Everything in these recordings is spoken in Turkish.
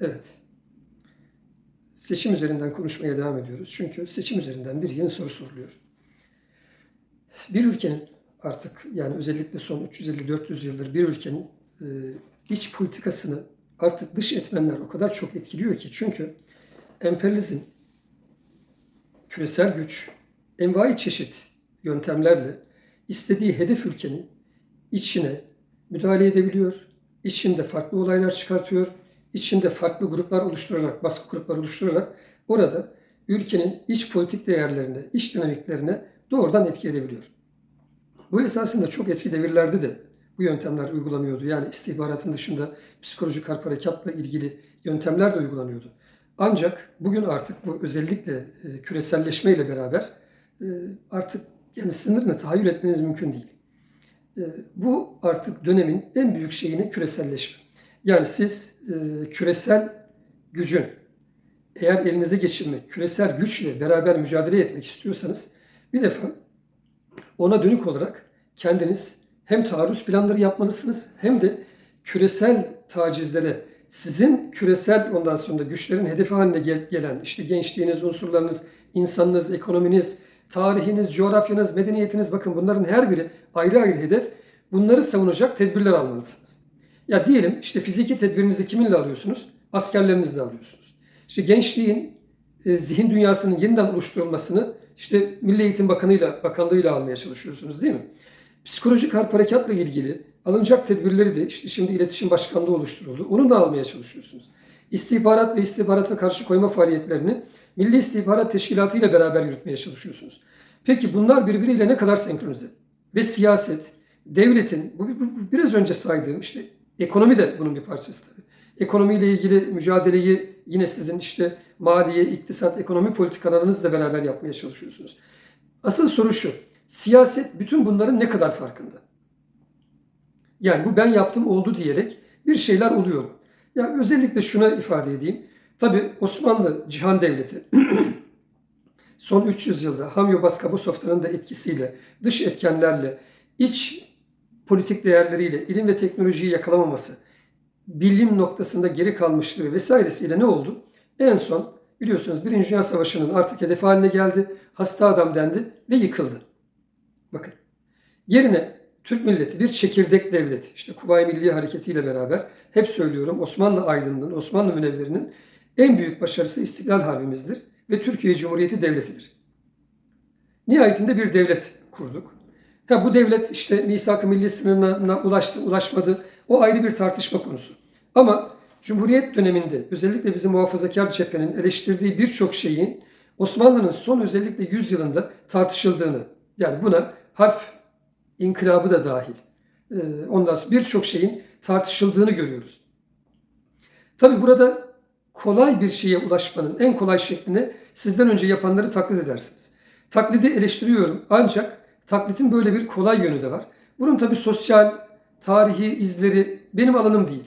Evet. Seçim üzerinden konuşmaya devam ediyoruz. Çünkü seçim üzerinden bir yeni soru soruluyor. Bir ülkenin artık yani özellikle son 350-400 yıldır bir ülkenin e, iç politikasını artık dış etmenler o kadar çok etkiliyor ki. Çünkü emperyalizm, küresel güç, envai çeşit yöntemlerle istediği hedef ülkenin içine müdahale edebiliyor. İçinde farklı olaylar çıkartıyor. İçinde farklı gruplar oluşturarak, baskı gruplar oluşturarak orada ülkenin iç politik değerlerine, iç dinamiklerine doğrudan etki edebiliyor. Bu esasında çok eski devirlerde de bu yöntemler uygulanıyordu. Yani istihbaratın dışında psikolojik harp harekatla ilgili yöntemler de uygulanıyordu. Ancak bugün artık bu özellikle e, küreselleşmeyle beraber e, artık yani sınırını tahayyül etmeniz mümkün değil. E, bu artık dönemin en büyük şeyini küreselleşme. Yani siz e, küresel gücün eğer elinize geçirmek, küresel güçle beraber mücadele etmek istiyorsanız bir defa ona dönük olarak kendiniz hem taarruz planları yapmalısınız hem de küresel tacizlere sizin küresel ondan sonra güçlerin hedefi haline gel- gelen işte gençliğiniz, unsurlarınız, insanınız, ekonominiz, tarihiniz, coğrafyanız, medeniyetiniz bakın bunların her biri ayrı ayrı hedef. Bunları savunacak tedbirler almalısınız. Ya diyelim işte fiziki tedbirinizi kiminle alıyorsunuz? Askerlerinizle alıyorsunuz. İşte gençliğin e, zihin dünyasının yeniden oluşturulmasını işte Milli Eğitim Bakanı'yla, Bakanlığı'yla almaya çalışıyorsunuz değil mi? Psikolojik harp harekatla ilgili alınacak tedbirleri de işte şimdi iletişim başkanlığı oluşturuldu. Onu da almaya çalışıyorsunuz. İstihbarat ve istihbarata karşı koyma faaliyetlerini Milli İstihbarat Teşkilatı ile beraber yürütmeye çalışıyorsunuz. Peki bunlar birbiriyle ne kadar senkronize? Ve siyaset, devletin, bu, bu, bu biraz önce saydığım işte ekonomi de bunun bir parçası tabii. Ekonomiyle ilgili mücadeleyi yine sizin işte maliye, iktisat, ekonomi politikalarınızla beraber yapmaya çalışıyorsunuz. Asıl soru şu. Siyaset bütün bunların ne kadar farkında? Yani bu ben yaptım oldu diyerek bir şeyler oluyor. Ya özellikle şuna ifade edeyim. Tabi Osmanlı Cihan Devleti son 300 yılda Hamyo Baskabosov'ların da etkisiyle, dış etkenlerle, iç politik değerleriyle, ilim ve teknolojiyi yakalamaması, bilim noktasında geri kalmışlığı vesairesiyle ne oldu? En son biliyorsunuz Birinci Dünya Savaşı'nın artık hedefi haline geldi. Hasta adam dendi ve yıkıldı. Bakın. Yerine Türk milleti bir çekirdek devlet. İşte Kuvayi Milliye Hareketi ile beraber hep söylüyorum Osmanlı aydınlığının, Osmanlı münevverinin en büyük başarısı İstiklal Harbimizdir ve Türkiye Cumhuriyeti Devleti'dir. Nihayetinde bir devlet kurduk. Ha, bu devlet işte misak-ı milli sınırına ulaştı, ulaşmadı. O ayrı bir tartışma konusu. Ama Cumhuriyet döneminde özellikle bizim muhafazakar cephenin eleştirdiği birçok şeyin Osmanlı'nın son özellikle 100 yılında tartışıldığını, yani buna harf inkılabı da dahil, ondan sonra birçok şeyin tartışıldığını görüyoruz. Tabi burada kolay bir şeye ulaşmanın en kolay şeklini sizden önce yapanları taklit edersiniz. Taklidi eleştiriyorum ancak taklitin böyle bir kolay yönü de var. Bunun tabi sosyal, tarihi izleri benim alanım değil.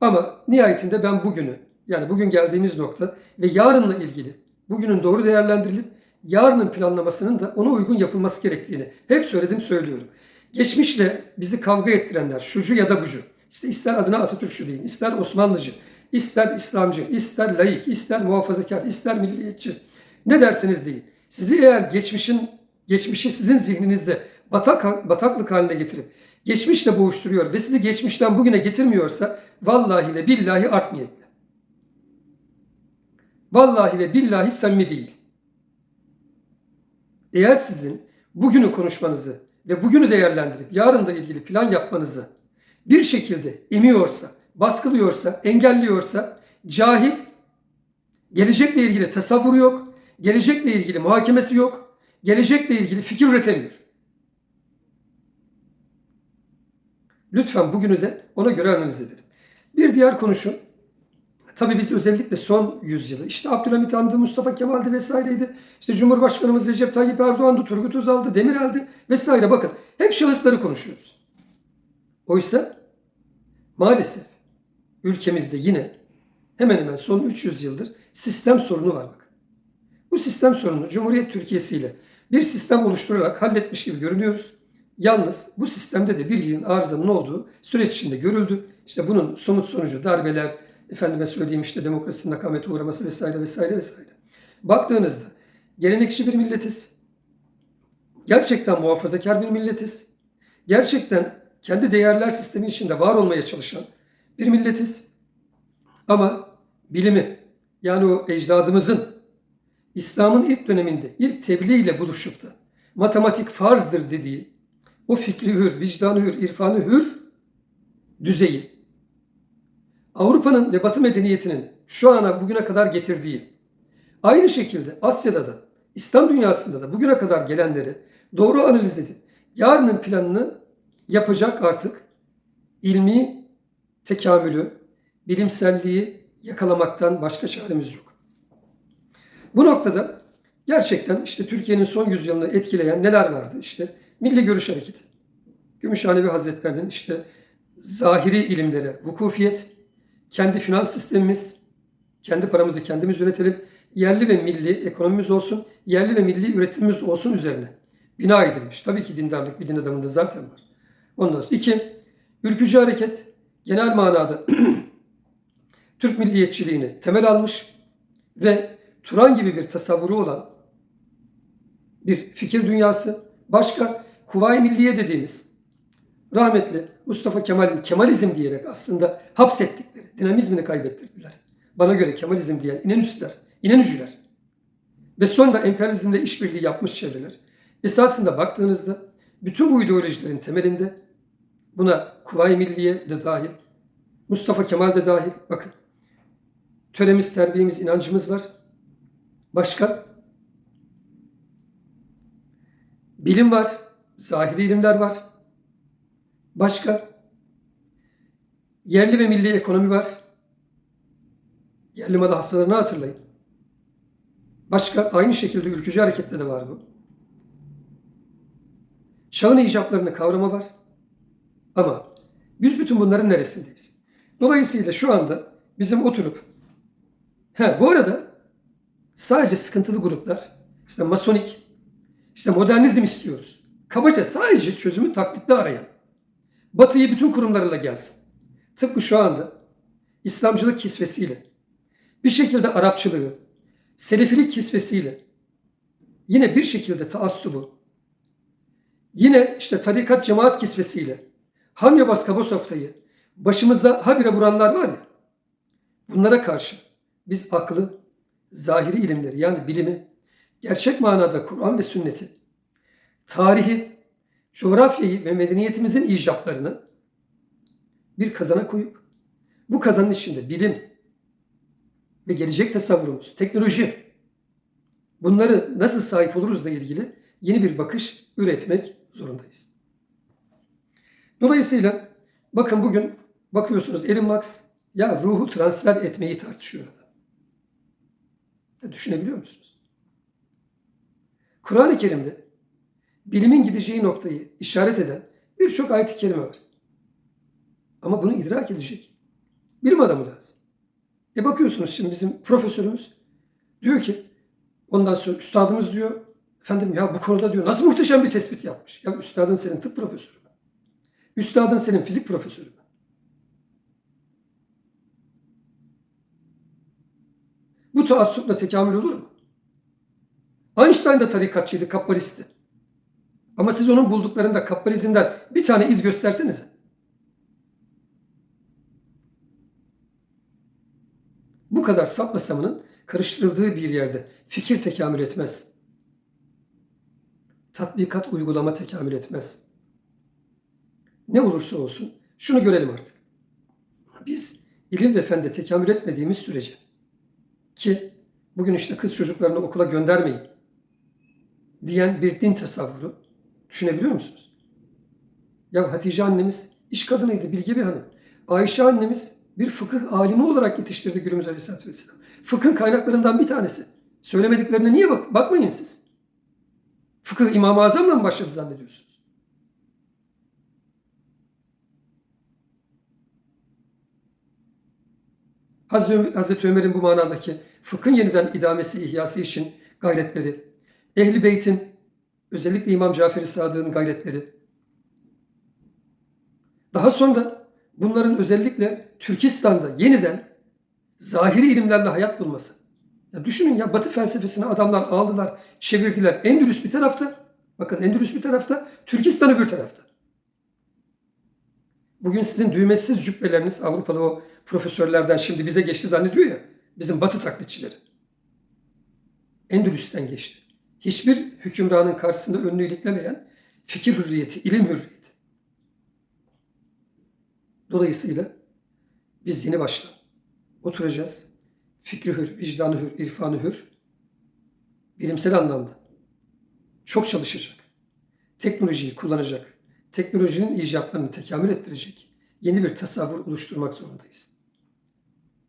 Ama nihayetinde ben bugünü, yani bugün geldiğimiz nokta ve yarınla ilgili bugünün doğru değerlendirilip yarının planlamasının da ona uygun yapılması gerektiğini hep söyledim söylüyorum. Geçmişle bizi kavga ettirenler şucu ya da bucu. İşte ister adına Atatürkçü deyin, ister Osmanlıcı, ister İslamcı, ister laik, ister muhafazakar, ister milliyetçi. Ne derseniz deyin. Sizi eğer geçmişin geçmişi sizin zihninizde batak, bataklık haline getirip geçmişle boğuşturuyor ve sizi geçmişten bugüne getirmiyorsa vallahi ve billahi art niyetli. Vallahi ve billahi samimi değil. Eğer sizin bugünü konuşmanızı ve bugünü değerlendirip yarın da ilgili plan yapmanızı bir şekilde emiyorsa, baskılıyorsa, engelliyorsa cahil, gelecekle ilgili tasavvuru yok, gelecekle ilgili muhakemesi yok, gelecekle ilgili fikir üretemiyor. Lütfen bugünü de ona göre analiz edelim. Bir diğer konu şu. Tabii biz özellikle son yüzyılı, işte Abdülhamit Han'dı, Mustafa Kemal'di vesaireydi. İşte Cumhurbaşkanımız Recep Tayyip Erdoğan'dı, Turgut Özal'dı, Demirel'di vesaire. Bakın hep şahısları konuşuyoruz. Oysa maalesef ülkemizde yine hemen hemen son 300 yıldır sistem sorunu var bak. Bu sistem sorunu Cumhuriyet Türkiye'si ile bir sistem oluşturarak halletmiş gibi görünüyoruz. Yalnız bu sistemde de bir yığın arızanın olduğu süreç içinde görüldü. İşte bunun somut sonucu darbeler, efendime söyleyeyim işte demokrasinin akamete uğraması vesaire vesaire vesaire. Baktığınızda gelenekçi bir milletiz. Gerçekten muhafazakar bir milletiz. Gerçekten kendi değerler sistemi içinde var olmaya çalışan bir milletiz. Ama bilimi yani o ecdadımızın İslam'ın ilk döneminde ilk tebliğ ile buluşup da matematik farzdır dediği o fikri hür, vicdanı hür, irfanı hür düzeyi Avrupa'nın ve Batı medeniyetinin şu ana bugüne kadar getirdiği aynı şekilde Asya'da da İslam dünyasında da bugüne kadar gelenleri doğru analiz edip yarının planını yapacak artık ilmi tekamülü, bilimselliği yakalamaktan başka çaremiz yok. Bu noktada gerçekten işte Türkiye'nin son yüzyılını etkileyen neler vardı? İşte Milli Görüş Hareketi, Gümüşhanevi Hazretlerinin işte zahiri ilimlere vukufiyet, kendi finans sistemimiz, kendi paramızı kendimiz üretelim, yerli ve milli ekonomimiz olsun, yerli ve milli üretimimiz olsun üzerine bina edilmiş. Tabii ki dindarlık bir din adamında zaten var. Ondan sonra iki, ülkücü hareket genel manada Türk milliyetçiliğini temel almış ve Turan gibi bir tasavvuru olan bir fikir dünyası. Başka Kuvayi Milliye dediğimiz rahmetli Mustafa Kemal'in Kemalizm diyerek aslında hapsettikleri, dinamizmini kaybettirdiler. Bana göre Kemalizm diyen İnönüsüler, İnönücüler ve sonra emperyalizmle işbirliği yapmış çevreler. Esasında baktığınızda bütün bu ideolojilerin temelinde buna Kuvayi Milliye de dahil, Mustafa Kemal de dahil. Bakın töremiz, terbiyemiz, inancımız var. Başka? Bilim var, zahiri ilimler var. Başka? Yerli ve milli ekonomi var. Yerli malı haftalarını hatırlayın. Başka aynı şekilde ülkücü harekette de var bu. Çağın icaplarını kavrama var. Ama biz bütün bunların neresindeyiz? Dolayısıyla şu anda bizim oturup he bu arada sadece sıkıntılı gruplar işte masonik işte modernizm istiyoruz. Kabaca sadece çözümü taklitte arayan Batı'yı bütün kurumlarıyla gelsin. Tıpkı şu anda İslamcılık kisvesiyle bir şekilde Arapçılığı, Selefilik kisvesiyle yine bir şekilde taassubu, yine işte tarikat cemaat kisvesiyle Hamya Baskaba Softa'yı başımıza habire vuranlar var ya, bunlara karşı biz aklı, zahiri ilimleri yani bilimi, gerçek manada Kur'an ve sünneti, tarihi, coğrafyayı ve medeniyetimizin icaplarını bir kazana koyup bu kazanın içinde bilim ve gelecek tasavvurumuz, teknoloji bunları nasıl sahip oluruzla ilgili yeni bir bakış üretmek zorundayız. Dolayısıyla bakın bugün bakıyorsunuz Elon Musk ya ruhu transfer etmeyi tartışıyor düşünebiliyor musunuz? Kur'an-ı Kerim'de bilimin gideceği noktayı işaret eden birçok ayet-i kerime var. Ama bunu idrak edecek bilim adamı lazım. E bakıyorsunuz şimdi bizim profesörümüz diyor ki ondan sonra üstadımız diyor efendim ya bu konuda diyor nasıl muhteşem bir tespit yapmış. Ya üstadın senin tıp profesörü? Üstadın senin fizik profesörü Bu taassupla tekamül olur mu? Einstein da tarikatçıydı, kabbalisti. Ama siz onun bulduklarında kabbalizmden bir tane iz göstersenize. Bu kadar sapmasamının karıştırıldığı bir yerde fikir tekamül etmez. Tatbikat, uygulama tekamül etmez. Ne olursa olsun şunu görelim artık. Biz ilim ve fende tekamül etmediğimiz sürece ki bugün işte kız çocuklarını okula göndermeyin diyen bir din tasavvuru düşünebiliyor musunuz? Ya Hatice annemiz iş kadınıydı, bilgi bir hanım. Ayşe annemiz bir fıkıh alimi olarak yetiştirdi Günümüz Aleyhisselatü Vesselam. Fıkhın kaynaklarından bir tanesi. Söylemediklerine niye bak bakmayın siz? Fıkıh İmam-ı Azam'la mı başladı zannediyorsunuz? Hazreti Ömer'in bu manadaki fıkhın yeniden idamesi, ihyası için gayretleri, Ehli Beyt'in, özellikle İmam Cafer-i Sadık'ın gayretleri, daha sonra bunların özellikle Türkistan'da yeniden zahiri ilimlerle hayat bulması. Ya düşünün ya Batı felsefesini adamlar aldılar, çevirdiler. Endülüs bir tarafta, bakın Endülüs bir tarafta, Türkistan öbür tarafta. Bugün sizin düğmesiz cübbeleriniz Avrupalı o profesörlerden şimdi bize geçti zannediyor ya, bizim Batı taklitçileri. Endülüs'ten geçti. Hiçbir hükümranın karşısında önünü iliklemeyen fikir hürriyeti, ilim hürriyeti. Dolayısıyla biz yeni baştan oturacağız. Fikri hür, vicdanı hür, irfanı hür. Bilimsel anlamda çok çalışacak. Teknolojiyi kullanacak. Teknolojinin icatlarını tekamül ettirecek. Yeni bir tasavvur oluşturmak zorundayız.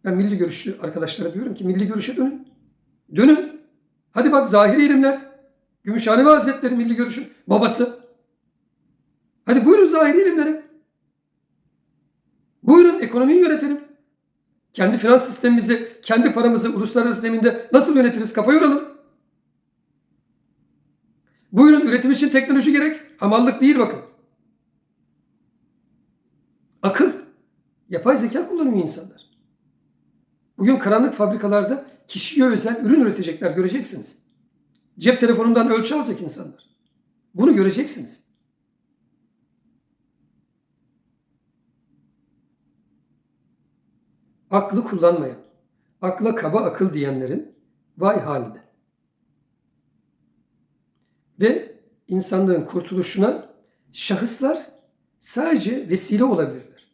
Ben milli görüşçü arkadaşlara diyorum ki milli görüşe dönün. Dönün. Hadi bak zahiri ilimler. Gümüşhane Hazretleri milli görüşün babası. Hadi buyurun zahiri ilimlere. Buyurun ekonomiyi yönetelim. Kendi finans sistemimizi, kendi paramızı uluslararası zeminde nasıl yönetiriz kafa yoralım. Buyurun üretim için teknoloji gerek. Hamallık değil bakın. Akıl. Yapay zeka kullanıyor insanlar. Bugün karanlık fabrikalarda kişiye özel ürün üretecekler göreceksiniz. Cep telefonundan ölçü alacak insanlar. Bunu göreceksiniz. Aklı kullanmayan, akla kaba akıl diyenlerin vay haline. Ve insanlığın kurtuluşuna şahıslar sadece vesile olabilirler.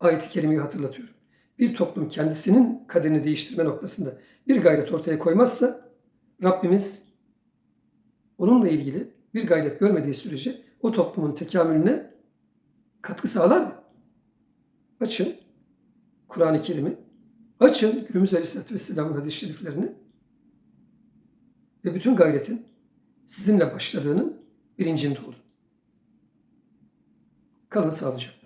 Ayet-i Kerime'yi hatırlatıyorum. Bir toplum kendisinin kaderini değiştirme noktasında bir gayret ortaya koymazsa Rabbimiz onunla ilgili bir gayret görmediği sürece o toplumun tekamülüne katkı sağlar mı? Açın Kur'an-ı Kerim'i, açın günümüz Aleyhisselatü Vesselam'ın hadis-i şeriflerini ve bütün gayretin sizinle başladığının bilincinde olun. Kalın sağlıcakla.